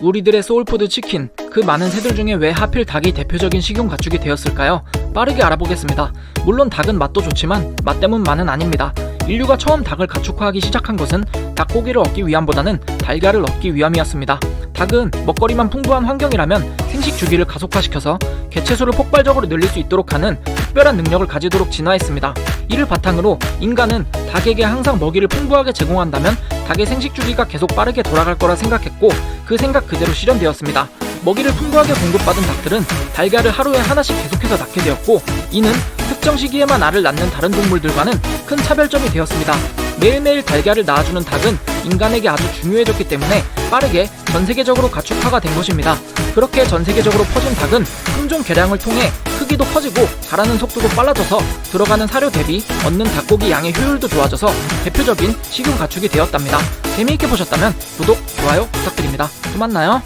우리들의 소울푸드 치킨, 그 많은 새들 중에 왜 하필 닭이 대표적인 식용 가축이 되었을까요? 빠르게 알아보겠습니다. 물론 닭은 맛도 좋지만 맛 때문만은 아닙니다. 인류가 처음 닭을 가축화하기 시작한 것은 닭고기를 얻기 위함보다는 달걀을 얻기 위함이었습니다. 닭은 먹거리만 풍부한 환경이라면 생식 주기를 가속화시켜서 개체수를 폭발적으로 늘릴 수 있도록 하는 특별한 능력을 가지도록 진화했습니다. 이를 바탕으로 인간은 닭에게 항상 먹이를 풍부하게 제공한다면 닭의 생식 주기가 계속 빠르게 돌아갈 거라 생각했고 그 생각 그대로 실현되었습니다. 먹이를 풍부하게 공급받은 닭들은 달걀을 하루에 하나씩 계속해서 낳게 되었고 이는 특정 시기에만 알을 낳는 다른 동물들과는 큰 차별점이 되었습니다. 매일매일 달걀을 낳아주는 닭은 인간에게 아주 중요해졌기 때문에 빠르게 전 세계적으로 가축화가 된 것입니다. 그렇게 전 세계적으로 퍼진 닭은 품종 개량을 통해 크기도 커지고 자라는 속도도 빨라져서 들어가는 사료 대비 얻는 닭고기 양의 효율도 좋아져서 대표적인 식용 가축이 되었답니다. 재미있게 보셨다면 구독, 좋아요 부탁드립니다. 또 만나요.